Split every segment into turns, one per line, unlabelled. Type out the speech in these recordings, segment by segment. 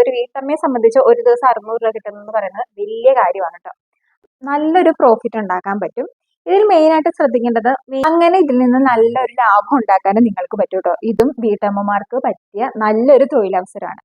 ഒരു വീട്ടമ്മയെ സംബന്ധിച്ച് ഒരു ദിവസം അറുന്നൂറ് രൂപ കിട്ടുന്നത് പറയുന്നത് വലിയ കാര്യമാണ് കേട്ടോ. നല്ലൊരു പ്രോഫിറ്റ് ഉണ്ടാക്കാൻ പറ്റും. ഇതിൽ മെയിനായിട്ട് ശ്രദ്ധിക്കേണ്ടത് അങ്ങനെ ഇതിൽ നിന്ന് നല്ലൊരു ലാഭം ഉണ്ടാക്കാനും നിങ്ങൾക്ക് പറ്റും കേട്ടോ. ഇതും വീട്ടമ്മമാർക്ക് പറ്റിയ നല്ലൊരു തൊഴിലവസരമാണ്.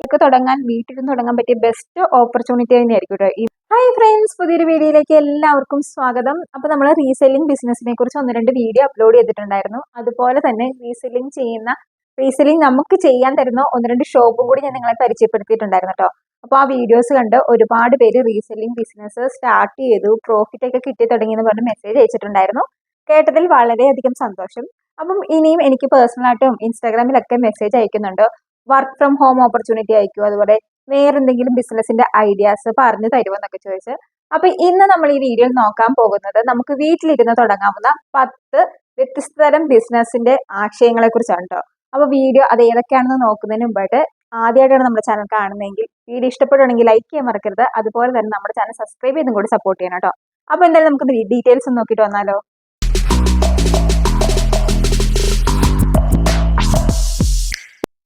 ഇതൊക്കെ തുടങ്ങാൻ വീട്ടിൽ തുടങ്ങാൻ പറ്റിയ ബെസ്റ്റ് ഓപ്പർച്യൂണിറ്റി തന്നെയായിരിക്കും കേട്ടോ ഹായ് ഫ്രണ്ട്സ് പുതിയൊരു വീഡിയോയിലേക്ക് എല്ലാവർക്കും സ്വാഗതം. അപ്പൊ നമ്മൾ റീസെല്ലിംഗ് ബിസിനസിനെ കുറിച്ച് ഒന്ന് രണ്ട് വീഡിയോ അപ്ലോഡ് ചെയ്തിട്ടുണ്ടായിരുന്നു. അതുപോലെ തന്നെ റീസെല്ലിംഗ് ചെയ്യുന്ന റീസെല്ലിംഗ് നമുക്ക് ചെയ്യാൻ തരുന്ന ഒന്ന് രണ്ട് ഷോപ്പും കൂടി ഞാൻ നിങ്ങളെ പരിചയപ്പെടുത്തിയിട്ടുണ്ടായിരുന്നു കേട്ടോ. അപ്പോൾ ആ വീഡിയോസ് കണ്ട് ഒരുപാട് പേര് റീസെല്ലിംഗ് ബിസിനസ് സ്റ്റാർട്ട് ചെയ്തു പ്രോഫിറ്റ് ഒക്കെ കിട്ടി തുടങ്ങിയെന്ന് പറഞ്ഞ് മെസ്സേജ് അയച്ചിട്ടുണ്ടായിരുന്നു. കേട്ടതിൽ വളരെയധികം സന്തോഷം. അപ്പം ഇനിയും എനിക്ക് പേഴ്സണലായിട്ടും ഇൻസ്റ്റാഗ്രാമിലൊക്കെ മെസ്സേജ് അയക്കുന്നുണ്ട്. വർക്ക് ഫ്രം ഹോം ഓപ്പർച്യൂണിറ്റി അയക്കും അതുപോലെ വേറെ എന്തെങ്കിലും ബിസിനസിന്റെ ഐഡിയാസ് പറഞ്ഞു തരുമെന്നൊക്കെ ചോദിച്ച്. അപ്പൊ ഇന്ന് നമ്മൾ ഈ വീഡിയോയിൽ നോക്കാൻ പോകുന്നത് നമുക്ക് വീട്ടിലിരുന്ന് തുടങ്ങാവുന്ന പത്ത് വ്യത്യസ്ത തരം ബിസിനസിന്റെ ആശയങ്ങളെ കുറിച്ചാണ് കേട്ടോ. അപ്പൊ വീഡിയോ അത് ഏതൊക്കെയാണെന്ന് നോക്കുന്നതിന് മുമ്പായിട്ട് ആദ്യമായിട്ടാണ് നമ്മുടെ ചാനൽ കാണുന്നതെങ്കിൽ വീഡിയോ ഇഷ്ടപ്പെടുകയാണെങ്കിൽ ലൈക്ക് ചെയ്യാൻ മറക്കരുത്. അതുപോലെ തന്നെ നമ്മുടെ ചാനൽ സബ്സ്ക്രൈബ് ചെയ്തും കൂടി സപ്പോർട്ട് ചെയ്യണം കേട്ടോ. അപ്പൊ എന്തായാലും നമുക്ക് ഡീറ്റെയിൽസ് നോക്കിയിട്ട് വന്നാലോ?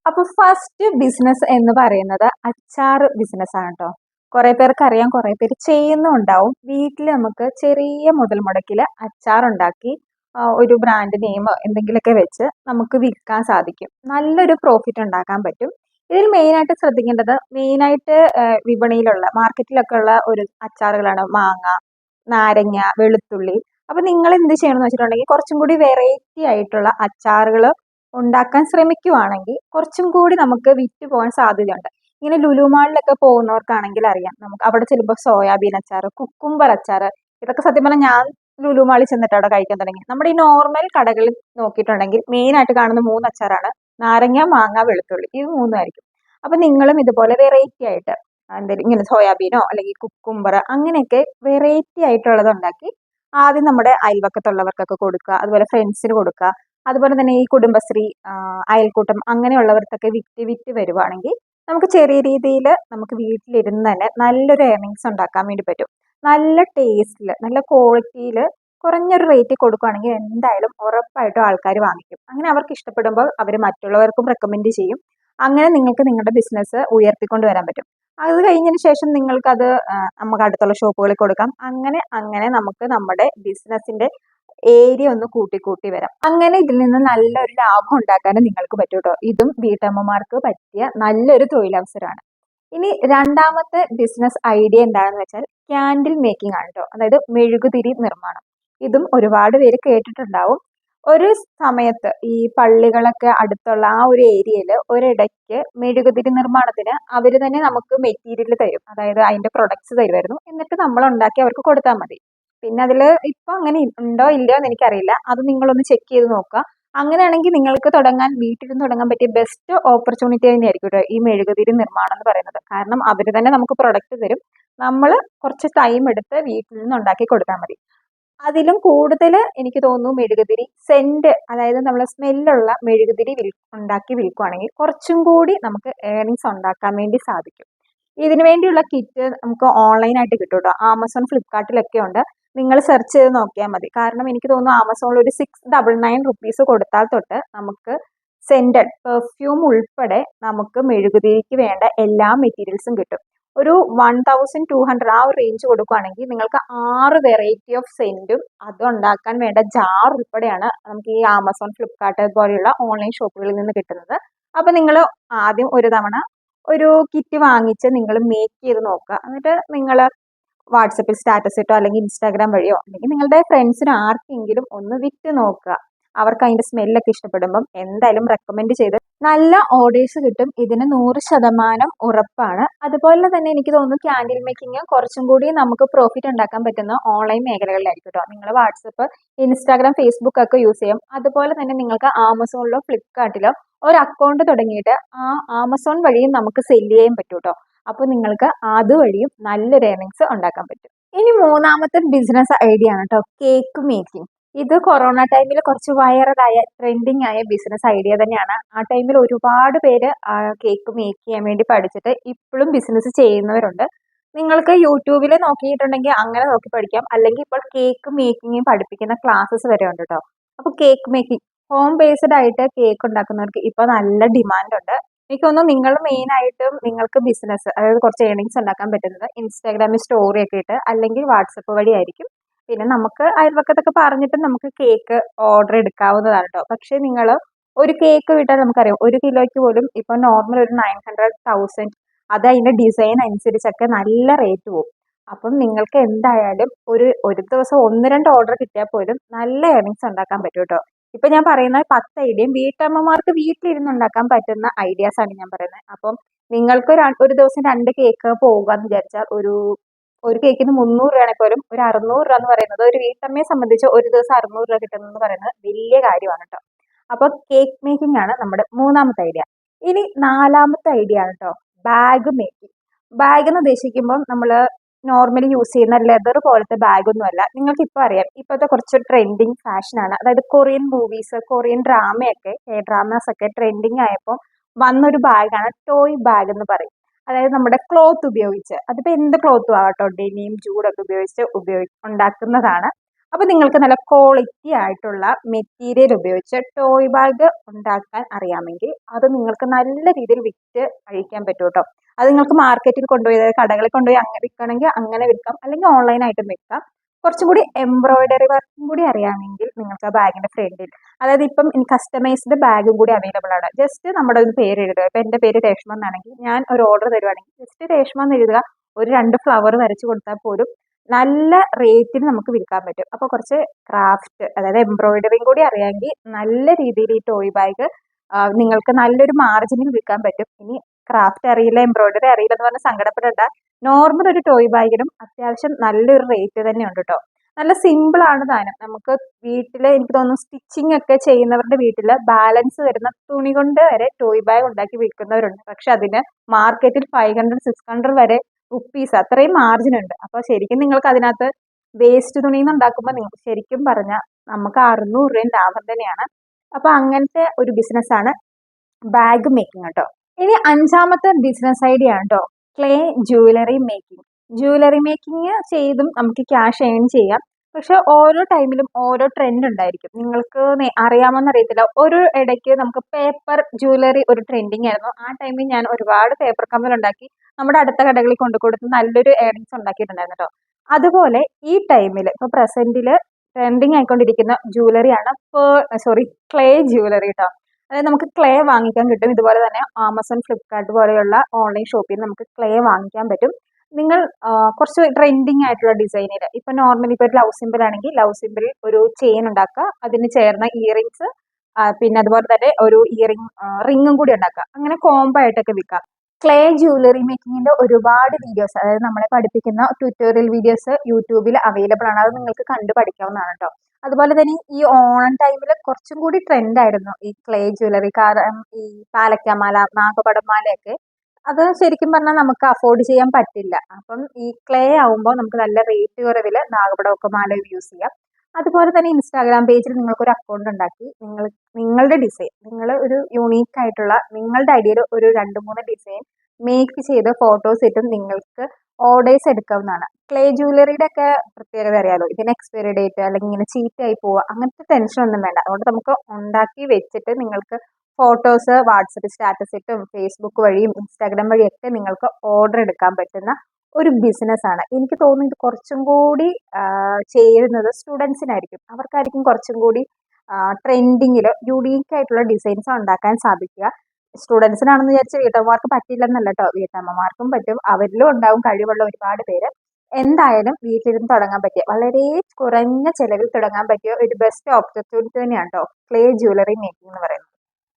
അപ്പൊ ഫസ്റ്റ് ബിസിനസ് എന്ന് പറയുന്നത് അച്ചാർ ബിസിനസ് ആണ് കേട്ടോ. കുറെ പേർക്ക് അറിയാം കുറെ പേര് ചെയ്യുന്നുണ്ടാവും. വീട്ടിൽ നമുക്ക് ചെറിയ മുതൽ മുടക്കിൽ അച്ചാർ ഉണ്ടാക്കി ഒരു ബ്രാൻഡ് നെയിം എന്തെങ്കിലുമൊക്കെ വെച്ച് നമുക്ക് വിൽക്കാൻ സാധിക്കും. നല്ലൊരു പ്രോഫിറ്റ് ഉണ്ടാക്കാൻ പറ്റും. ഇതിൽ മെയിനായിട്ട് ശ്രദ്ധിക്കേണ്ടത് മെയിനായിട്ട് വിപണിയിലുള്ള മാർക്കറ്റിലൊക്കെ ഉള്ള ഒരു അച്ചാറുകളാണ് മാങ്ങ നാരങ്ങ വെളുത്തുള്ളി. അപ്പൊ നിങ്ങൾ എന്ത് ചെയ്യണമെന്ന് വെച്ചിട്ടുണ്ടെങ്കിൽ കുറച്ചും കൂടി വെറൈറ്റി ആയിട്ടുള്ള അച്ചാറുകൾ ഉണ്ടാക്കാൻ ശ്രമിക്കുവാണെങ്കിൽ കുറച്ചും കൂടി നമുക്ക് വിറ്റ് പോകാൻ സാധ്യതയുണ്ട്. ഇങ്ങനെ ലുലുമാളിലൊക്കെ പോകുന്നവർക്കാണെങ്കിൽ അറിയാം. നമുക്ക് അവിടെ ചെല്ലുമ്പോൾ സോയാബീൻ അച്ചാർ കുക്കുംബർ അച്ചാർ ഇതൊക്കെ സത്യം പറഞ്ഞാൽ ഞാൻ ലുലു മാളിൽ ചെന്നിട്ട് അവിടെ കഴിക്കാൻ തുടങ്ങി. നമ്മുടെ ഈ നോർമൽ കടകളിൽ നോക്കിയിട്ടുണ്ടെങ്കിൽ മെയിൻ ആയിട്ട് കാണുന്ന മൂന്ന് അച്ചാറാണ് നാരങ്ങ മാങ്ങ വെളുത്തുള്ളി. ഇത് മൂന്നായിരിക്കും. അപ്പൊ നിങ്ങളും ഇതുപോലെ വെറൈറ്റി ആയിട്ട് എന്തെങ്കിലും ഇങ്ങനെ സോയാബീനോ അല്ലെങ്കിൽ കുക്കുംബർ അങ്ങനെയൊക്കെ വെറൈറ്റി ആയിട്ടുള്ളത് ഉണ്ടാക്കി ആദ്യം നമ്മുടെ അയൽവക്കത്തുള്ളവർക്കൊക്കെ കൊടുക്കുക അതുപോലെ ഫ്രണ്ട്സിന് കൊടുക്കുക. അതുപോലെ തന്നെ ഈ കുടുംബശ്രീ അയൽക്കൂട്ടം അങ്ങനെയുള്ളവർക്കൊക്കെ വിറ്റ് വിറ്റ് വരുവാണെങ്കിൽ നമുക്ക് ചെറിയ രീതിയിൽ നമുക്ക് വീട്ടിലിരുന്ന് തന്നെ നല്ലൊരു ഏർണിങ്സ് ഉണ്ടാക്കാൻ വേണ്ടി പറ്റും. നല്ല ടേസ്റ്റിൽ നല്ല ക്വാളിറ്റിയിൽ കുറഞ്ഞൊരു റേറ്റിൽ കൊടുക്കുകയാണെങ്കിൽ എന്തായാലും ഉറപ്പായിട്ടും ആൾക്കാർ വാങ്ങിക്കും. അങ്ങനെ അവർക്ക് ഇഷ്ടപ്പെടുമ്പോൾ അവർ മറ്റുള്ളവർക്കും റെക്കമെൻഡ് ചെയ്യും. അങ്ങനെ നിങ്ങൾക്ക് നിങ്ങളുടെ ബിസിനസ് ഉയർത്തിക്കൊണ്ട് വരാൻ പറ്റും. അത് കഴിഞ്ഞതിന് ശേഷം നിങ്ങൾക്കത് നമുക്ക് അടുത്തുള്ള ഷോപ്പുകളിൽ കൊടുക്കാം. അങ്ങനെ അങ്ങനെ നമുക്ക് നമ്മുടെ ബിസിനസ്സിന്റെ ഏരിയ ഒന്ന് കൂട്ടി കൂട്ടി വരാം. അങ്ങനെ ഇതിൽ നിന്ന് നല്ലൊരു ലാഭം ഉണ്ടാക്കാനും നിങ്ങൾക്ക് പറ്റും കേട്ടോ ഇതും വീട്ടമ്മമാർക്ക് പറ്റിയ നല്ലൊരു തൊഴിലവസരമാണ്. ഇനി രണ്ടാമത്തെ ബിസിനസ് ഐഡിയ എന്താണെന്ന് വെച്ചാൽ ക്യാൻഡിൽ മേക്കിംഗ് ആണ് കേട്ടോ അതായത് മെഴുകുതിരി നിർമ്മാണം. ഇതും ഒരുപാട് പേര് കേട്ടിട്ടുണ്ടാവും. ഒരു സമയത്ത് ഈ പള്ളികളൊക്കെ അടുത്തുള്ള ആ ഒരു ഏരിയയിൽ ഒരിടയ്ക്ക് മെഴുകുതിരി നിർമ്മാണത്തിന് അവർ തന്നെ നമുക്ക് മെറ്റീരിയൽ തരും. അതായത് അതിന്റെ പ്രൊഡക്ട്സ് തരുമായിരുന്നു. എന്നിട്ട് നമ്മൾ ഉണ്ടാക്കി അവർക്ക് കൊടുത്താൽ മതി. പിന്നെ അതിൽ ഇപ്പം അങ്ങനെ ഉണ്ടോ ഇല്ലയോ എന്ന് എനിക്കറിയില്ല. അത് നിങ്ങളൊന്ന് ചെക്ക് ചെയ്ത് നോക്കുക. അങ്ങനെയാണെങ്കിൽ നിങ്ങൾക്ക് തുടങ്ങാൻ വീട്ടിലിരുന്ന് തുടങ്ങാൻ പറ്റിയ ബെസ്റ്റ് ഓപ്പർച്യൂണിറ്റി തന്നെയായിരിക്കും കേട്ടോ ഈ മെഴുകുതിരി നിർമ്മാണം എന്ന് പറയുന്നത്. കാരണം അവർ തന്നെ നമുക്ക് പ്രൊഡക്റ്റ് തരും. നമ്മൾ കുറച്ച് ടൈം എടുത്ത് വീട്ടിൽ നിന്ന് ഉണ്ടാക്കി കൊടുത്താൽ മതി. അതിലും കൂടുതൽ എനിക്ക് തോന്നുന്നു മെഴുകുതിരി സെന്റ് അതായത് നമ്മൾ സ്മെല്ലുള്ള മെഴുകുതിരി വിൽ ഉണ്ടാക്കി വിൽക്കുവാണെങ്കിൽ കുറച്ചും കൂടി നമുക്ക് ഏർണിങ്സ് ഉണ്ടാക്കാൻ വേണ്ടി സാധിക്കും. ഇതിനു വേണ്ടിയുള്ള കിറ്റ് നമുക്ക് ഓൺലൈനായിട്ട് കിട്ടും കേട്ടോ ആമസോൺ ഫ്ലിപ്കാർട്ടിലൊക്കെ ഉണ്ട്. നിങ്ങൾ സെർച്ച് ചെയ്ത് നോക്കിയാൽ മതി. കാരണം എനിക്ക് തോന്നുന്നു ആമസോണിൽ ഒരു സിക്സ് ഡബിൾ നയൻ റുപ്പീസ് കൊടുത്താൽ തൊട്ട് നമുക്ക് സെന്റഡ് പെർഫ്യൂം ഉൾപ്പെടെ നമുക്ക് മെഴുകുതിരിക്ക് വേണ്ട എല്ലാ മെറ്റീരിയൽസും കിട്ടും. ഒരു വൺ തൗസൻഡ് ടു ഹൺഡ്രഡ് ആ ഒരു റേഞ്ച് കൊടുക്കുകയാണെങ്കിൽ നിങ്ങൾക്ക് ആറ് വെറൈറ്റി ഓഫ് സെന്റും അത് ഉണ്ടാക്കാൻ വേണ്ട ജാർ ഉൾപ്പെടെയാണ് നമുക്ക് ഈ ആമസോൺ ഫ്ലിപ്കാർട്ട് പോലെയുള്ള ഓൺലൈൻ ഷോപ്പുകളിൽ നിന്ന് കിട്ടുന്നത്. അപ്പോൾ നിങ്ങൾ ആദ്യം ഒരു തവണ ഒരു കിറ്റ് വാങ്ങിച്ച് നിങ്ങൾ മേക്ക് ചെയ്ത് നോക്കുക. എന്നിട്ട് നിങ്ങൾ വാട്സപ്പിൽ സ്റ്റാറ്റസ് ഇട്ടോ അല്ലെങ്കിൽ ഇൻസ്റ്റാഗ്രാം വഴിയോ അല്ലെങ്കിൽ നിങ്ങളുടെ ഫ്രണ്ട്സിന് ആർക്കെങ്കിലും ഒന്ന് വിറ്റ് നോക്കുക. അവർക്ക് അതിന്റെ സ്മെല്ലൊക്കെ ഇഷ്ടപ്പെടുമ്പം എന്തായാലും റെക്കമെൻഡ് ചെയ്ത് നല്ല ഓർഡേഴ്സ് കിട്ടും. ഇതിന് നൂറ് ശതമാനം ഉറപ്പാണ്. അതുപോലെ തന്നെ എനിക്ക് തോന്നുന്നു ക്യാൻഡിൽ മേക്കിംഗ് കുറച്ചും കൂടി നമുക്ക് പ്രോഫിറ്റ് ഉണ്ടാക്കാൻ പറ്റുന്ന ഓൺലൈൻ മേഖലകളിലായിരിക്കും കേട്ടോ നിങ്ങൾ വാട്സപ്പ് ഇൻസ്റ്റാഗ്രാം ഫേസ്ബുക്ക് ഒക്കെ യൂസ് ചെയ്യും. അതുപോലെ തന്നെ നിങ്ങൾക്ക് ആമസോണിലോ ഫ്ലിപ്കാർട്ടിലോ ഒരു അക്കൗണ്ട് തുടങ്ങിയിട്ട് ആ ആമസോൺ വഴിയും നമുക്ക് സെല്ല് ചെയ്യാൻ പറ്റും കേട്ടോ അപ്പോൾ നിങ്ങൾക്ക് അതുവഴിയും നല്ലൊരു ഏർണിങ്സ് ഉണ്ടാക്കാൻ പറ്റും. ഇനി മൂന്നാമത്തെ ബിസിനസ് ഐഡിയ ആണ് കേട്ടോ കേക്ക് മേക്കിംഗ് ഇത് കൊറോണ ടൈമിൽ കുറച്ച് വൈറലായ ട്രെൻഡിങ് ആയ ബിസിനസ് ഐഡിയ തന്നെയാണ്. ആ ടൈമിൽ ഒരുപാട് പേര് കേക്ക് മേക്ക് ചെയ്യാൻ വേണ്ടി പഠിച്ചിട്ട് ഇപ്പോഴും ബിസിനസ് ചെയ്യുന്നവരുണ്ട്. നിങ്ങൾക്ക് യൂട്യൂബിൽ നോക്കിയിട്ടുണ്ടെങ്കിൽ അങ്ങനെ നോക്കി പഠിക്കാം. അല്ലെങ്കിൽ ഇപ്പോൾ കേക്ക് മേക്കിംഗ് പഠിപ്പിക്കുന്ന ക്ലാസ്സസ് വരെ ഉണ്ട് കേട്ടോ അപ്പോൾ കേക്ക് മേക്കിംഗ് ഹോം ബേസ്ഡ് ആയിട്ട് കേക്ക് ഉണ്ടാക്കുന്നവർക്ക് ഇപ്പോൾ നല്ല ഡിമാൻഡ് ഉണ്ട്. എനിക്ക് തോന്നുന്നു നിങ്ങൾ മെയിൻ ആയിട്ടും നിങ്ങൾക്ക് ബിസിനസ് അതായത് കുറച്ച് ഏണിങ്സ് ഉണ്ടാക്കാൻ പറ്റുന്നത് ഇൻസ്റ്റാഗ്രാമിൽ സ്റ്റോറി ഒക്കെ ഇട്ട് അല്ലെങ്കിൽ വാട്സപ്പ് വഴി ആയിരിക്കും. പിന്നെ നമുക്ക് അയൽവക്കത്തൊക്കെ പറഞ്ഞിട്ട് നമുക്ക് കേക്ക് ഓർഡർ എടുക്കാവുന്നതാണ് കേട്ടോ പക്ഷേ നിങ്ങൾ ഒരു കേക്ക് വിട്ടാൽ നമുക്കറിയാം ഒരു കിലോയ്ക്ക് പോലും ഇപ്പോൾ നോർമൽ ഒരു നയൻ ഹൺഡ്രഡ് തൗസൻഡ് അത് അതിന്റെ ഡിസൈൻ അനുസരിച്ചൊക്കെ നല്ല റേറ്റ് പോകും അപ്പം നിങ്ങൾക്ക് എന്തായാലും ഒരു ഒരു ദിവസം ഒന്ന് രണ്ട് ഓർഡർ കിട്ടിയാൽ പോലും നല്ല ഏർണിങ്സ് ഉണ്ടാക്കാൻ പറ്റും കേട്ടോ ഇപ്പൊ ഞാൻ പറയുന്ന പത്ത് ഐഡിയയും വീട്ടമ്മമാർക്ക് വീട്ടിലിരുന്ന് ഉണ്ടാക്കാൻ പറ്റുന്ന ഐഡിയാസ് ആണ് ഞാൻ പറയുന്നത്. അപ്പം നിങ്ങൾക്ക് ഒരു ദിവസം രണ്ട് കേക്ക് പോകുക എന്ന് വിചാരിച്ചാൽ ഒരു ഒരു കേക്കിന് മുന്നൂറ് രൂപയാണെങ്കിൽ പോലും ഒരു അറുന്നൂറ് രൂപ എന്ന് പറയുന്നത് ഒരു വീട്ടമ്മയെ സംബന്ധിച്ച് ഒരു ദിവസം അറുന്നൂറ് രൂപ കിട്ടുന്നത് പറയുന്നത് വലിയ കാര്യമാണ് കേട്ടോ അപ്പൊ കേക്ക് മേക്കിംഗ് ആണ് നമ്മുടെ മൂന്നാമത്തെ ഐഡിയ. ഇനി നാലാമത്തെ ഐഡിയ ആണ് കേട്ടോ ബാഗ് മേക്കിംഗ് ബാഗ് എന്ന് ഉദ്ദേശിക്കുമ്പോൾ നമ്മൾ നോർമലി യൂസ് ചെയ്യുന്ന ലെതർ പോലത്തെ ബാഗൊന്നുമല്ല നിങ്ങൾക്ക് ഇപ്പോൾ അറിയാം ഇപ്പോഴത്തെ കുറച്ച് ട്രെൻഡിങ് ഫാഷനാണ് അതായത് കൊറിയൻ മൂവീസ് കൊറിയൻ ഡ്രാമയൊക്കെ കെ ഡ്രാമാസ് ഒക്കെ ട്രെൻഡിങ് ആയപ്പോൾ വന്നൊരു ബാഗാണ് ടോയ് ബാഗ് എന്ന് പറയും. അതായത് നമ്മുടെ ക്ലോത്ത് ഉപയോഗിച്ച്. അതിപ്പോൾ എന്ത് ക്ലോത്തും ആവട്ടോ ഡെനിയും ജൂടൊക്കെ ഉപയോഗിച്ച് ഉപയോഗി ഉണ്ടാക്കുന്നതാണ് അപ്പോൾ നിങ്ങൾക്ക് നല്ല ക്വാളിറ്റി ആയിട്ടുള്ള മെറ്റീരിയൽ ഉപയോഗിച്ച് ടോയ് ബാഗ് ഉണ്ടാക്കാൻ അറിയാമെങ്കിൽ അത് നിങ്ങൾക്ക് നല്ല രീതിയിൽ വിറ്റ് കഴിക്കാൻ പറ്റും കേട്ടോ അത് നിങ്ങൾക്ക് മാർക്കറ്റിൽ കൊണ്ടുപോയി കടകളിൽ കൊണ്ടുപോയി അങ്ങനെ വിൽക്കണമെങ്കിൽ അങ്ങനെ വിൽക്കാം. അല്ലെങ്കിൽ ഓൺലൈനായിട്ടും വിൽക്കാം. കുറച്ചും കൂടി എംബ്രോയിഡറി വർക്കും കൂടി അറിയാമെങ്കിൽ നിങ്ങൾക്ക് ആ ബാഗിന്റെ ഫ്രണ്ടിൽ അതായത് ഇപ്പം കസ്റ്റമൈസ്ഡ് ബാഗും കൂടി അവൈലബിൾ ആണ്. ജസ്റ്റ് നമ്മുടെ ഒരു പേര് എഴുതുക. ഇപ്പം എന്റെ പേര് രേഷ്മ എന്നാണെങ്കിൽ ഞാൻ ഒരു ഓർഡർ തരുവാണെങ്കിൽ ജസ്റ്റ് രേഷ്മ എന്ന് എഴുതുക. ഒരു രണ്ട് ഫ്ലവർ വരച്ച് കൊടുത്താൽ പോലും നല്ല റേറ്റിന് നമുക്ക് വിൽക്കാൻ പറ്റും. അപ്പോൾ കുറച്ച് ക്രാഫ്റ്റ് അതായത് എംബ്രോയിഡറിയും കൂടി അറിയാമെങ്കിൽ നല്ല രീതിയിൽ ഈ ടോയ് ബാഗ് നിങ്ങൾക്ക് നല്ലൊരു മാർജിനിൽ വിൽക്കാൻ പറ്റും. ഇനി ക്രാഫ്റ്റ് അറിയില്ല എംബ്രോയിഡറി അറിയില്ല എന്ന് പറഞ്ഞാൽ സങ്കടപ്പെടേണ്ട. നോർമൽ ഒരു ടോയ് ബാഗിനും അത്യാവശ്യം നല്ലൊരു റേറ്റ് തന്നെ ഉണ്ട് കേട്ടോ നല്ല സിമ്പിൾ ആണ് താനും നമുക്ക് വീട്ടിൽ എനിക്ക് തോന്നുന്നു സ്റ്റിച്ചിങ് ഒക്കെ ചെയ്യുന്നവരുടെ വീട്ടിൽ ബാലൻസ് വരുന്ന തുണി കൊണ്ട് വരെ ടോയ് ബാഗ് ഉണ്ടാക്കി വിൽക്കുന്നവരുണ്ട്. പക്ഷെ അതിന് മാർക്കറ്റിൽ ഫൈവ് ഹൺഡ്രഡ് സിക്സ് ഹൺഡ്രഡ് വരെ റുപ്പീസ് അത്രയും മാർജിൻ ഉണ്ട്. അപ്പോൾ ശരിക്കും നിങ്ങൾക്ക് അതിനകത്ത് വേസ്റ്റ് നിന്ന് ഉണ്ടാക്കുമ്പോൾ നിങ്ങൾക്ക് ശരിക്കും പറഞ്ഞാൽ നമുക്ക് അറുന്നൂറ് രൂപയും ലാഭം തന്നെയാണ്. അപ്പോൾ അങ്ങനത്തെ ഒരു ബിസിനസ്സാണ് ബാഗ് മേക്കിംഗ് കേട്ടോ ഇനി അഞ്ചാമത്തെ ബിസിനസ് ഐഡിയ ആണ് കേട്ടോ clay jewellery making jewellery making ചെയ്തും നമുക്ക് ക്യാഷ് ഏൺ ചെയ്യാം. പക്ഷെ ഓരോ ടൈമിലും ഓരോ ട്രെൻഡ് ഉണ്ടായിരിക്കും. നിങ്ങൾക്ക് അറിയാമോന്ന് അറിയത്തില്ല ഒരു ഇടയ്ക്ക് നമുക്ക് പേപ്പർ ജ്വല്ലറി ഒരു ട്രെൻഡിങ് ആയിരുന്നു. ആ ടൈമിൽ ഞാൻ ഒരുപാട് പേപ്പർ കമ്മൽ ഉണ്ടാക്കി നമ്മുടെ അടുത്ത കടകളിൽ കൊണ്ടു കൊടുത്ത് നല്ലൊരു ഏർണിങ്സ് ഉണ്ടാക്കിയിട്ടുണ്ടായിരുന്നു കേട്ടോ അതുപോലെ ഈ ടൈമിൽ ഇപ്പൊ പ്രസന്റിൽ ട്രെൻഡിങ് ആയിക്കൊണ്ടിരിക്കുന്ന ജുവലറിയാണ് സോറി ക്ലേ ജ്വല്ലറി കേട്ടോ അതായത് നമുക്ക് ക്ലേ വാങ്ങിക്കാൻ കിട്ടും. ഇതുപോലെ തന്നെ ആമസോൺ ഫ്ലിപ്കാർട്ട് പോലെയുള്ള ഓൺലൈൻ ഷോപ്പിൽ നമുക്ക് ക്ലേ വാങ്ങിക്കാൻ പറ്റും. നിങ്ങൾ കുറച്ച് ട്രെൻഡിങ് ആയിട്ടുള്ള ഡിസൈനിൽ ഇപ്പൊ നോർമലി ഇപ്പൊ ഒരു ലവ് സിമ്പിൾ ആണെങ്കിൽ ലവ് സിമ്പിൾ ഒരു ചെയിൻ ഉണ്ടാക്കുക. അതിന് ചേർന്ന ഇയറിങ്സ് പിന്നെ അതുപോലെ തന്നെ ഒരു ഇയറിങ് റിങ്ങും കൂടി ഉണ്ടാക്കുക. അങ്ങനെ കോംബോ ആയിട്ടൊക്കെ വിൽക്കാം. ക്ലേ ജ്വല്ലറി മേക്കിങ്ങിന്റെ ഒരുപാട് വീഡിയോസ് അതായത് നമ്മളെ പഠിപ്പിക്കുന്ന ട്യൂട്ടോറിയൽ വീഡിയോസ് യൂട്യൂബിൽ അവൈലബിൾ ആണ്. അത് നിങ്ങൾക്ക് കണ്ടു പഠിക്കാവുന്നതാണ് കേട്ടോ അതുപോലെ തന്നെ ഈ ഓണം ടൈമിൽ കുറച്ചും കൂടി ട്രെൻഡായിരുന്നു ഈ ക്ലേ ജ്വല്ലറി കാരണം ഈ പാലക്കാമാല നാഗപടമാലയൊക്കെ അത് ശരിക്കും പറഞ്ഞാൽ നമുക്ക് അഫോർഡ് ചെയ്യാൻ പറ്റില്ല. അപ്പം ഈ ക്ലേ ആവുമ്പോൾ നമുക്ക് നല്ല റേറ്റ് കുറവിൽ നാഗപടമൊക്കെ യൂസ് ചെയ്യാം. അതുപോലെ തന്നെ ഇൻസ്റ്റാഗ്രാം പേജിൽ നിങ്ങൾക്ക് ഒരു അക്കൗണ്ട് ഉണ്ടാക്കി. നിങ്ങൾ നിങ്ങളുടെ ഡിസൈൻ നിങ്ങൾ ഒരു യുണീക്ക് ആയിട്ടുള്ള നിങ്ങളുടെ ഐഡിയയിൽ ഒരു രണ്ട് മൂന്ന് ഡിസൈൻ മേക്ക് ചെയ്ത് ഫോട്ടോസ് ഇട്ടും നിങ്ങൾക്ക് ഓർഡേഴ്സ് എടുക്കാവുന്നതാണ്. ക്ലേ ജ്വല്ലറിയുടെ ഒക്കെ പ്രത്യേകത അറിയാലോ? ഇതിന് എക്സ്പയറി ഡേറ്റ് അല്ലെങ്കിൽ ഇങ്ങനെ ചീറ്റായി പോവുക അങ്ങനത്തെ ടെൻഷൻ ഒന്നും വേണ്ട. അതുകൊണ്ട് നമുക്ക് ഉണ്ടാക്കി വെച്ചിട്ട് നിങ്ങൾക്ക് ഫോട്ടോസ് വാട്സപ്പ് സ്റ്റാറ്റസ് ഇട്ടും ഫേസ്ബുക്ക് വഴിയും ഇൻസ്റ്റാഗ്രാം വഴിയൊക്കെ നിങ്ങൾക്ക് ഓർഡർ എടുക്കാൻ പറ്റുന്ന ഒരു ബിസിനസ്സാണ് എനിക്ക് തോന്നുന്നു ഇത് കുറച്ചും കൂടി ചേരുന്നത് സ്റ്റുഡൻസിനായിരിക്കും അവർക്കായിരിക്കും കുറച്ചും കൂടി ട്രെൻഡിങ്ങിൽ യുണീക്ക് ആയിട്ടുള്ള ഡിസൈൻസ് ഉണ്ടാക്കാൻ സാധിക്കുക. സ്റ്റുഡൻസിനാണെന്ന് വിചാരിച്ച് വീട്ടമ്മമാർക്ക് പറ്റില്ലെന്നല്ല കേട്ടോ വീട്ടമ്മമാർക്കും പറ്റും അവരിലും ഉണ്ടാവും കഴിവുള്ള ഒരുപാട് പേര്. എന്തായാലും വീട്ടിലിരുന്ന് തുടങ്ങാൻ പറ്റിയ വളരെ കുറഞ്ഞ ചെലവിൽ തുടങ്ങാൻ പറ്റിയ ഒരു ബെസ്റ്റ് ഓപ്പർച്യൂണിറ്റി തന്നെയാണ് കേട്ടോ ക്ലേ ജ്വല്ലറി മേക്കിംഗ് എന്ന് പറയുന്നത്.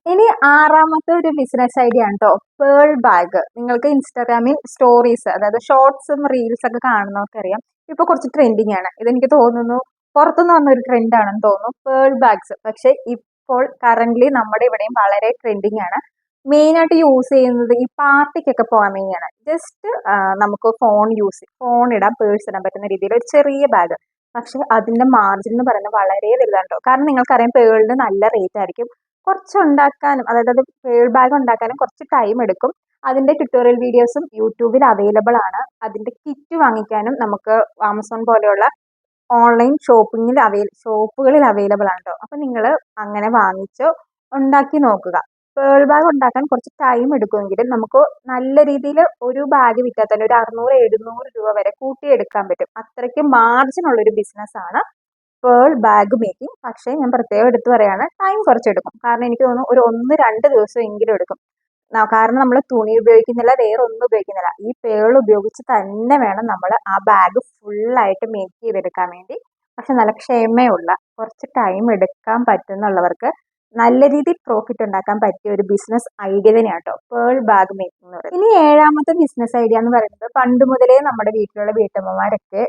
ഇനി ആറാമത്തെ ഒരു ബിസിനസ് ഐഡിയ ആണ് കേട്ടോ പേൾ ബാഗ് നിങ്ങൾക്ക് ഇൻസ്റ്റാഗ്രാമിൽ സ്റ്റോറീസ് അതായത് ഷോർട്സും റീൽസ് ഒക്കെ കാണുന്നവർക്ക് അറിയാം ഇപ്പൊ കുറച്ച് ട്രെൻഡിങ് ആണ്. ഇതെനിക്ക് തോന്നുന്നു പുറത്തുനിന്ന് വന്ന ഒരു ട്രെൻഡ് ആണെന്ന് തോന്നുന്നു പേൾ ബാഗ്സ് പക്ഷെ ഇപ്പോൾ കറന്റ് നമ്മുടെ ഇവിടെയും വളരെ ട്രെൻഡിങ് ആണ്. മെയിൻ ആയിട്ട് യൂസ് ചെയ്യുന്നത് ഈ പാർട്ടിക്കൊക്കെ പോകാൻ വേണ്ടിയാണ്. ജസ്റ്റ് നമുക്ക് ഫോൺ യൂസ് ഫോൺ ഇടാൻ പേഴ്സ് ഇടാൻ പറ്റുന്ന രീതിയിൽ ഒരു ചെറിയ ബാഗ് പക്ഷെ അതിന്റെ മാർജിൻ എന്ന് പറയുന്നത് വളരെ വലുതാണ് കേട്ടോ കാരണം നിങ്ങൾക്കറിയാം പേളിന് നല്ല റേറ്റ് ആയിരിക്കും. കുറച്ച് ഉണ്ടാക്കാനും അതായത് അത് പേൾ ബാഗ് ഉണ്ടാക്കാനും കുറച്ച് ടൈം എടുക്കും. അതിന്റെ ട്യൂട്ടോറിയൽ വീഡിയോസും യൂട്യൂബിൽ അവൈലബിൾ ആണ്. അതിന്റെ കിറ്റ് വാങ്ങിക്കാനും നമുക്ക് ആമസോൺ പോലെയുള്ള ഓൺലൈൻ ഷോപ്പിങ്ങിൽ അവൈ ഷോപ്പുകളിൽ അവൈലബിൾ ആണ് കേട്ടോ അപ്പം നിങ്ങൾ അങ്ങനെ വാങ്ങിച്ചോ ഉണ്ടാക്കി നോക്കുക. പേൾ ബാഗ് ഉണ്ടാക്കാൻ കുറച്ച് ടൈം എടുക്കുമെങ്കിലും നമുക്ക് നല്ല രീതിയിൽ ഒരു ബാഗ് വിറ്റാൽ തന്നെ ഒരു അറുന്നൂറ് എഴുന്നൂറ് രൂപ വരെ കൂട്ടിയെടുക്കാൻ പറ്റും. അത്രയ്ക്ക് മാർജിൻ ഉള്ളൊരു ബിസിനസ്സാണ് പേൾ ബാഗ് മേക്കിംഗ് പക്ഷേ ഞാൻ പ്രത്യേകം എടുത്തു പറയാണ് ടൈം കുറച്ചെടുക്കും. കാരണം എനിക്ക് തോന്നുന്നു ഒരു ഒന്ന് രണ്ട് ദിവസം എങ്കിലും എടുക്കും കാരണം നമ്മൾ തുണി ഉപയോഗിക്കുന്നില്ല വേറെ ഒന്നും ഉപയോഗിക്കുന്നില്ല. ഈ പേൾ ഉപയോഗിച്ച് തന്നെ വേണം നമ്മൾ ആ ബാഗ് ഫുള്ളായിട്ട് മേക്ക് ചെയ്തെടുക്കാൻ വേണ്ടി. പക്ഷെ നല്ല ക്ഷമയുള്ള കുറച്ച് ടൈം എടുക്കാൻ പറ്റുന്നുള്ളവർക്ക് നല്ല രീതിയിൽ പ്രോഫിറ്റ് ഉണ്ടാക്കാൻ പറ്റിയ ഒരു ബിസിനസ് ഐഡിയ തന്നെയാണ് കേട്ടോ പേൾ ബാഗ് മേക്കിംഗ് എന്ന് പറയുന്നത്. ഇനി ഏഴാമത്തെ ബിസിനസ് ഐഡിയ എന്ന് പറയുന്നത് പണ്ട് മുതലേ നമ്മുടെ വീട്ടിലുള്ള വീട്ടമ്മമാരൊക്കെ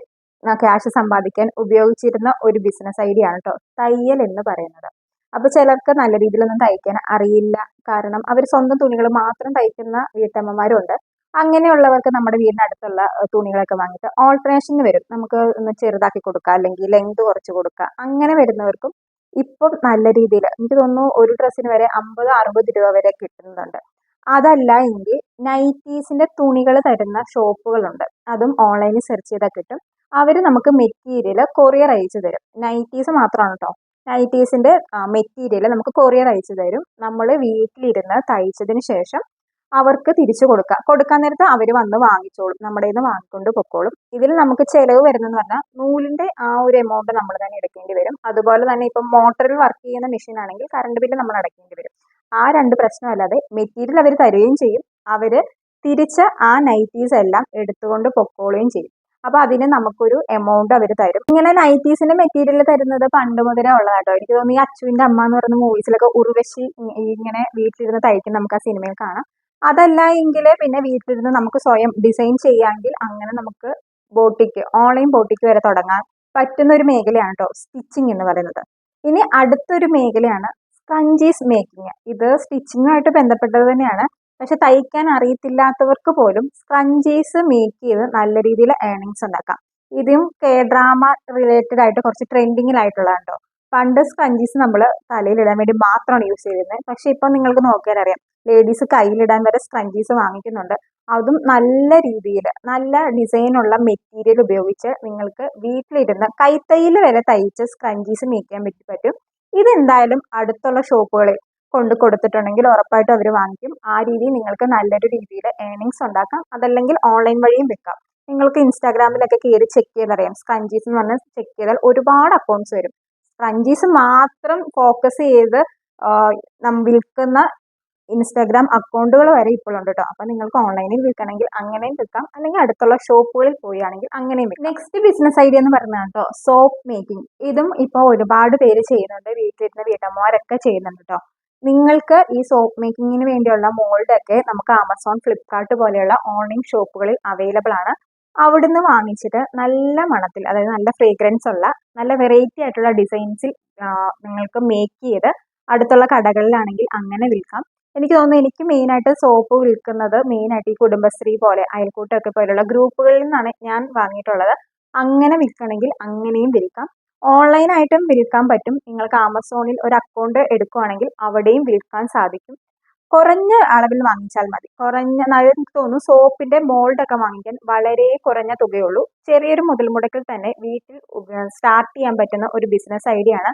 ക്യാഷ് സമ്പാദിക്കാൻ ഉപയോഗിച്ചിരുന്ന ഒരു ബിസിനസ് ഐഡിയ ആണ് കേട്ടോ തയ്യൽ എന്ന് പറയുന്നത്. അപ്പൊ ചിലർക്ക് നല്ല രീതിയിലൊന്നും തയ്ക്കാൻ അറിയില്ല. കാരണം അവർ സ്വന്തം തുണികൾ മാത്രം തയ്ക്കുന്ന വീട്ടമ്മമാരുണ്ട്. അങ്ങനെയുള്ളവർക്ക് നമ്മുടെ വീടിനടുത്തുള്ള തുണികളൊക്കെ വാങ്ങിയിട്ട് ഓൾട്ടറേഷന് വരും. നമുക്ക് ഒന്ന് ചെറുതാക്കി കൊടുക്കാം അല്ലെങ്കിൽ ലെങ്ത് കുറച്ച് കൊടുക്കുക അങ്ങനെ വരുന്നവർക്കും ഇപ്പം നല്ല രീതിയിൽ എനിക്ക് തോന്നുന്നു ഒരു ഡ്രസ്സിന് വരെ അമ്പത് അറുപത് രൂപ വരെ കിട്ടുന്നുണ്ട്. അതല്ല എങ്കിൽ നൈറ്റീസിന്റെ തുണികൾ തരുന്ന ഷോപ്പുകളുണ്ട് അതും ഓൺലൈനിൽ സെർച്ച് ചെയ്താൽ കിട്ടും. അവർ നമുക്ക് മെറ്റീരിയൽ കൊറിയർ അയച്ചു തരും. നൈറ്റീസ് മാത്രമാണ് കേട്ടോ നൈറ്റീസിന്റെ മെറ്റീരിയൽ നമുക്ക് കൊറിയർ അയച്ചു തരും. നമ്മൾ വീട്ടിലിരുന്ന് തയ്ച്ചതിന് ശേഷം അവർക്ക് തിരിച്ചു കൊടുക്കാം. കൊടുക്കാൻ നേരത്ത് അവർ വന്ന് വാങ്ങിച്ചോളും. നമ്മുടെ നിന്ന് വാങ്ങിക്കൊണ്ട് പൊക്കോളും. ഇതിൽ നമുക്ക് ചിലവ് വരുന്നതെന്ന് പറഞ്ഞാൽ നൂലിന്റെ ആ ഒരു എമൗണ്ട് നമ്മൾ തന്നെ എടുക്കേണ്ടി വരും. അതുപോലെ തന്നെ ഇപ്പം മോട്ടറിൽ വർക്ക് ചെയ്യുന്ന മെഷീൻ ആണെങ്കിൽ കറണ്ട് ബില്ല് നമ്മൾ അടയ്ക്കേണ്ടി വരും. ആ രണ്ട് പ്രശ്നമല്ലാതെ മെറ്റീരിയൽ അവർ തരുകയും ചെയ്യും. അവർ തിരിച്ച് ആ നൈറ്റീസ് എല്ലാം എടുത്തുകൊണ്ട് പൊക്കോളുകയും ചെയ്യും. അപ്പൊ അതിന് നമുക്കൊരു എമൗണ്ട് അവർ തരും. ഇങ്ങനെ നൈറ്റീസിന്റെ മെറ്റീരിയൽ തരുന്നത് പണ്ട് മുതലേ ഉള്ളതാട്ടോ. എനിക്ക് തോന്നുന്നു ഈ അച്ചുവിന്റെ അമ്മ എന്ന് പറയുന്ന മൂവീസിലൊക്കെ ഉർവശി ഇങ്ങനെ വീട്ടിലിരുന്ന് തയ്ക്കും നമുക്ക് ആ സിനിമയിൽ കാണാം. അതല്ല എങ്കിൽ പിന്നെ വീട്ടിലിരുന്ന് നമുക്ക് സ്വയം ഡിസൈൻ ചെയ്യാമെങ്കിൽ അങ്ങനെ നമുക്ക് ബോട്ടിക്ക് ഓൺലൈൻ ബോട്ടിക്ക് വരെ തുടങ്ങാൻ പറ്റുന്ന ഒരു മേഖലയാണ് കേട്ടോ സ്റ്റിച്ചിങ് എന്ന് പറയുന്നത്. ഇനി അടുത്തൊരു മേഖലയാണ് സ്കഞ്ചീസ് മേക്കിങ് ഇത് സ്റ്റിച്ചിങ്ങുമായിട്ട് ബന്ധപ്പെട്ടത് തന്നെയാണ്. പക്ഷെ തയ്ക്കാൻ അറിയത്തില്ലാത്തവർക്ക് പോലും സ്ക്രഞ്ചീസ് മേക്ക് ചെയ്ത് നല്ല രീതിയിൽ ഏർണിങ്സ് ഉണ്ടാക്കാം. ഇതും കെ ഡ്രാമ റിലേറ്റഡ് ആയിട്ട് കുറച്ച് ട്രെൻഡിങ്ങിലായിട്ടുള്ളതാണ് കേട്ടോ പണ്ട് സ്ക്രഞ്ചീസ് നമ്മൾ തലയിലിടാൻ വേണ്ടി മാത്രമാണ് യൂസ് ചെയ്തിരുന്നത്. പക്ഷെ ഇപ്പം നിങ്ങൾക്ക് നോക്കിയാൽ അറിയാം. ലേഡീസ് കയ്യിലിടാൻ വരെ സ്ക്രഞ്ചീസ് വാങ്ങിക്കുന്നുണ്ട്. അതും നല്ല രീതിയിൽ നല്ല ഡിസൈനുള്ള മെറ്റീരിയൽ ഉപയോഗിച്ച് നിങ്ങൾക്ക് വീട്ടിലിരുന്ന് കൈത്തയ്യിൽ വരെ തയ്ച്ച് സ്ക്രഞ്ചീസ് മേക്ക് ചെയ്യാൻ പറ്റി. പറ്റും ഇതെന്തായാലും അടുത്തുള്ള ഷോപ്പുകളിൽ കൊണ്ട് കൊടുത്തിട്ടുണ്ടെങ്കിൽ ഉറപ്പായിട്ടും അവർ വാങ്ങിക്കും. ആ രീതിയിൽ നിങ്ങൾക്ക് നല്ലൊരു രീതിയിൽ ഏണിങ്സ് ഉണ്ടാക്കാം. അതല്ലെങ്കിൽ ഓൺലൈൻ വഴിയും വെക്കാം. നിങ്ങൾക്ക് ഇൻസ്റ്റാഗ്രാമിലൊക്കെ കയറി ചെക്ക് ചെയ്തറിയാം സ്ക്രഞ്ചീസ് എന്ന് പറഞ്ഞാൽ ചെക്ക് ചെയ്താൽ ഒരുപാട് അക്കൗണ്ട്സ് വരും. സ്ക്രഞ്ചീസ് മാത്രം ഫോക്കസ് ചെയ്ത് വിൽക്കുന്ന ഇൻസ്റ്റാഗ്രാം അക്കൗണ്ടുകൾ വരെ ഇപ്പോൾ ഉണ്ട് കേട്ടോ അപ്പം നിങ്ങൾക്ക് ഓൺലൈനിൽ വിൽക്കണമെങ്കിൽ അങ്ങനെയും വിൽക്കാം അല്ലെങ്കിൽ അടുത്തുള്ള ഷോപ്പുകളിൽ പോവുകയാണെങ്കിൽ അങ്ങനെയും വിൽക്കാം നെക്സ്റ്റ് ബിസിനസ് ഐഡിയ എന്ന് പറയുന്നത് കേട്ടോ സോപ്പ് മേക്കിംഗ് ഇതും ഇപ്പോൾ ഒരുപാട് പേര് ചെയ്യുന്നുണ്ട്. വീട്ടിലിരുന്ന വീട്ടമ്മമാരൊക്കെ ചെയ്യുന്നുണ്ട് കേട്ടോ നിങ്ങൾക്ക് ഈ സോപ്പ് മേക്കിങ്ങിന് വേണ്ടിയുള്ള മോൾഡൊക്കെ നമുക്ക് ആമസോൺ ഫ്ലിപ്കാർട്ട് പോലെയുള്ള ഓൺലൈൻ ഷോപ്പുകളിൽ അവൈലബിൾ ആണ്. അവിടുന്ന് വാങ്ങിച്ചിട്ട് നല്ല മണത്തിൽ അതായത് നല്ല ഫ്രേഗ്രൻസ് ഉള്ള നല്ല വെറൈറ്റി ആയിട്ടുള്ള ഡിസൈൻസിൽ നിങ്ങൾക്ക് മേക്ക് ചെയ്ത് അടുത്തുള്ള കടകളിലാണെങ്കിൽ അങ്ങനെ വിൽക്കാം. എനിക്ക് തോന്നുന്നു എനിക്ക് മെയിനായിട്ട് സോപ്പ് വിൽക്കുന്നത് മെയിനായിട്ട് ഈ കുടുംബശ്രീ പോലെ അയൽക്കൂട്ടമൊക്കെ പോലെയുള്ള ഗ്രൂപ്പുകളിൽ നിന്നാണ് ഞാൻ വാങ്ങിയിട്ടുള്ളത്. അങ്ങനെ വിൽക്കണമെങ്കിൽ അങ്ങനെയും വിൽക്കാം. ഓൺലൈനായിട്ടും വിൽക്കാൻ പറ്റും. നിങ്ങൾക്ക് ആമസോണിൽ ഒരു അക്കൗണ്ട് എടുക്കുവാണെങ്കിൽ അവിടെയും വിൽക്കാൻ സാധിക്കും. കുറഞ്ഞ അളവിൽ വാങ്ങിച്ചാൽ മതി. കുറഞ്ഞ എനിക്ക് തോന്നുന്നു സോപ്പിന്റെ മോൾഡൊക്കെ വാങ്ങിക്കാൻ വളരെ കുറഞ്ഞ തുകയുള്ളൂ. ചെറിയൊരു മുതൽ മുടക്കിൽ തന്നെ വീട്ടിൽ സ്റ്റാർട്ട് ചെയ്യാൻ പറ്റുന്ന ഒരു ബിസിനസ് ഐഡിയ ആണ്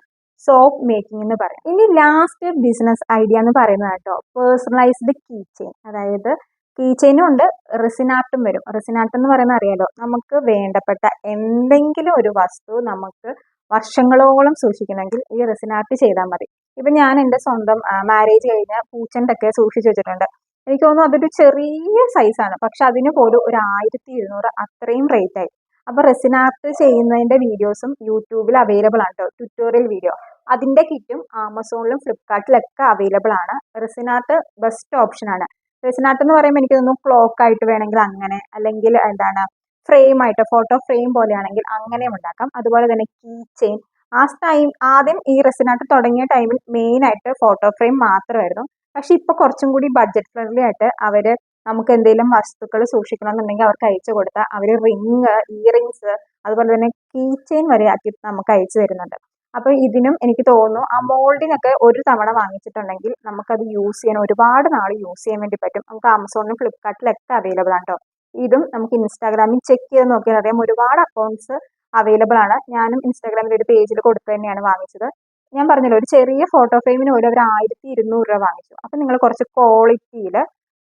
സോപ്പ് മേക്കിംഗ് എന്ന് പറയാം ഇനി ലാസ്റ്റ് ബിസിനസ് ഐഡിയ എന്ന് പറയുന്നത് കേട്ടോ പേഴ്സണലൈസ്ഡ് കീ ചെയിൻ അതായത് കീ ചെയിനും ഉണ്ട് റിസിനാർട്ടും വരും. റിസിനാർട്ട് എന്ന് പറയുന്നത് അറിയാലോ നമുക്ക് വേണ്ടപ്പെട്ട എന്തെങ്കിലും ഒരു വസ്തു നമുക്ക് വർഷങ്ങളോളം സൂക്ഷിക്കണമെങ്കിൽ ഈ റിസിനാർട്ട് ചെയ്താൽ മതി. ഇപ്പം ഞാൻ എന്റെ സ്വന്തം മാരേജ് കഴിഞ്ഞ പൂച്ചന്റെ ഒക്കെ സൂക്ഷിച്ചു വെച്ചിട്ടുണ്ട്. എനിക്ക് തോന്നുന്നു അതൊരു ചെറിയ സൈസാണ് പക്ഷെ അതിന് പോലും ഒരു ആയിരത്തി ഇരുന്നൂറ് അത്രയും റേറ്റ് ആയി. അപ്പോൾ റെസിനാർട്ട് ചെയ്യുന്നതിന്റെ വീഡിയോസും യൂട്യൂബിൽ അവൈലബിൾ ആണ് കേട്ടോ. ട്യൂട്ടോറിയൽ വീഡിയോ അതിന്റെ കിറ്റും ആമസോണിലും ഫ്ലിപ്കാർട്ടിലൊക്കെ അവൈലബിൾ ആണ്. റെസിൻ ആർട്ട് ബെസ്റ്റ് ഓപ്ഷനാണ് റെസിൻ ആർട്ട് എന്ന് പറയുമ്പോൾ എനിക്ക് തോന്നുന്നു ക്ലോക്ക് ആയിട്ട് വേണമെങ്കിൽ അങ്ങനെ അല്ലെങ്കിൽ എന്താണ് ഫ്രെയിം ആയിട്ട് ഫോട്ടോ ഫ്രെയിം പോലെയാണെങ്കിൽ അങ്ങനെയും ഉണ്ടാക്കാം. അതുപോലെ തന്നെ കീ ചെയിൻ ആ ടൈം ആദ്യം ഈ റെസിനാട്ട് തുടങ്ങിയ ടൈമിൽ മെയിൻ ആയിട്ട് ഫോട്ടോ ഫ്രെയിം മാത്രമായിരുന്നു. പക്ഷെ ഇപ്പൊ കുറച്ചും കൂടി ബഡ്ജറ്റ് ഫ്രണ്ട്ലി ആയിട്ട് അവർ നമുക്ക് എന്തെങ്കിലും വസ്തുക്കൾ സൂക്ഷിക്കണമെന്നുണ്ടെങ്കിൽ അവർക്ക് അയച്ചു കൊടുത്താൽ അവർ റിങ് ഇയറിങ്സ് അതുപോലെ തന്നെ കീ ചെയിൻ വരെ ആക്കി നമുക്ക് അയച്ചു തരുന്നുണ്ട്. അപ്പൊ ഇതിനും എനിക്ക് തോന്നുന്നു ആ മോൾഡിനൊക്കെ ഒരു തവണ വാങ്ങിച്ചിട്ടുണ്ടെങ്കിൽ നമുക്കത് യൂസ് ചെയ്യാൻ ഒരുപാട് നാൾ യൂസ് ചെയ്യാൻ വേണ്ടി പറ്റും. നമുക്ക് ആമസോണിലും ഫ്ലിപ്കാർട്ടിലൊക്കെ അവൈലബിൾ ആണ് കേട്ടോ ഇതും നമുക്ക് ഇൻസ്റ്റാഗ്രാമിൽ ചെക്ക് ചെയ്ത് നോക്കിയാൽ അറിയാം. ഒരുപാട് അക്കൗണ്ട്സ് അവൈലബിൾ ആണ്. ഞാനും ഇൻസ്റ്റാഗ്രാമിൽ ഒരു പേജിൽ കൊടുത്തു തന്നെയാണ് വാങ്ങിച്ചത്. ഞാൻ പറഞ്ഞല്ലോ ഒരു ചെറിയ ഫോട്ടോ ഫ്രെയിമിന് പോലും ഒരു ആയിരത്തി ഇരുന്നൂറ് രൂപ വാങ്ങിച്ചു. അപ്പം നിങ്ങൾ കുറച്ച് ക്വാളിറ്റിയിൽ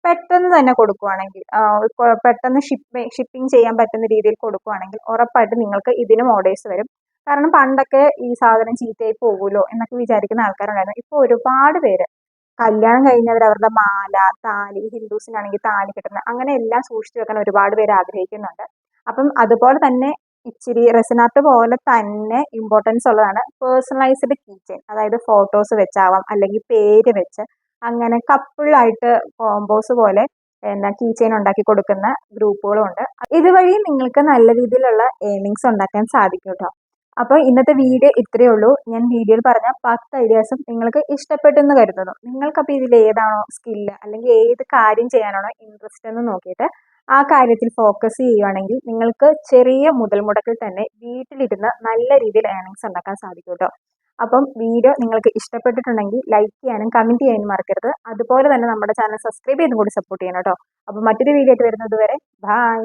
പെട്ടെന്ന് തന്നെ കൊടുക്കുവാണെങ്കിൽ പെട്ടെന്ന് ഷിപ്പ് ഷിപ്പിംഗ് ചെയ്യാൻ പറ്റുന്ന രീതിയിൽ കൊടുക്കുവാണെങ്കിൽ ഉറപ്പായിട്ട് നിങ്ങൾക്ക് ഇതിനും ഓർഡേഴ്സ് വരും. കാരണം പണ്ടൊക്കെ ഈ സാധനം ചീത്തയായി പോകുമല്ലോ എന്നൊക്കെ വിചാരിക്കുന്ന ആൾക്കാരുണ്ടായിരുന്നു. ഇപ്പോൾ ഒരുപാട് പേര് കല്യാണം കഴിഞ്ഞവർ അവരുടെ മാല താലി ഹിന്ദുസിനാണെങ്കിൽ താലി കിട്ടുന്ന അങ്ങനെ എല്ലാം സൂക്ഷിച്ചു വെക്കാൻ ഒരുപാട് പേര് ആഗ്രഹിക്കുന്നുണ്ട്. അപ്പം അതുപോലെ തന്നെ ഇച്ചിരി റെസിനാർട്ട് പോലെ തന്നെ ഇമ്പോർട്ടൻസ് ഉള്ളതാണ് പേഴ്സണലൈസ്ഡ് കീ ചെയിൻ അതായത് ഫോട്ടോസ് വെച്ചാവാം അല്ലെങ്കിൽ പേര് വെച്ച് അങ്ങനെ കപ്പിളായിട്ട് കോമ്പോസ് പോലെ എന്താ കീ ചെയിൻ ഉണ്ടാക്കി കൊടുക്കുന്ന ഗ്രൂപ്പുകളും ഉണ്ട് ഇതുവഴി നിങ്ങൾക്ക് നല്ല രീതിയിലുള്ള ഏണിങ്സ് ഉണ്ടാക്കാൻ സാധിക്കും കേട്ടോ അപ്പോൾ ഇന്നത്തെ വീഡിയോ ഇത്രയേ ഉള്ളൂ. ഞാൻ വീഡിയോയിൽ പറഞ്ഞ പത്ത് ഐഡിയാസും നിങ്ങൾക്ക് ഇഷ്ടപ്പെട്ടെന്ന് കരുതുന്നു. നിങ്ങൾക്കപ്പോൾ ഇതിൽ ഏതാണോ സ്കില്ല് അല്ലെങ്കിൽ ഏത് കാര്യം ചെയ്യാനാണോ ഇൻട്രസ്റ്റ് എന്ന് നോക്കിയിട്ട് ആ കാര്യത്തിൽ ഫോക്കസ് ചെയ്യുവാണെങ്കിൽ നിങ്ങൾക്ക് ചെറിയ മുതൽ മുടക്കിൽ തന്നെ വീട്ടിലിരുന്ന് നല്ല രീതിയിൽ ഏർണിങ്സ് ഉണ്ടാക്കാൻ സാധിക്കും കേട്ടോ അപ്പം വീഡിയോ നിങ്ങൾക്ക് ഇഷ്ടപ്പെട്ടിട്ടുണ്ടെങ്കിൽ ലൈക്ക് ചെയ്യാനും കമന്റ് ചെയ്യാനും മറക്കരുത്. അതുപോലെ തന്നെ നമ്മുടെ ചാനൽ സബ്സ്ക്രൈബ് ചെയ്തും കൂടി സപ്പോർട്ട് ചെയ്യണം കേട്ടോ അപ്പം മറ്റൊരു വീഡിയോ ആയിട്ട് വരുന്നത് വരെ ബൈ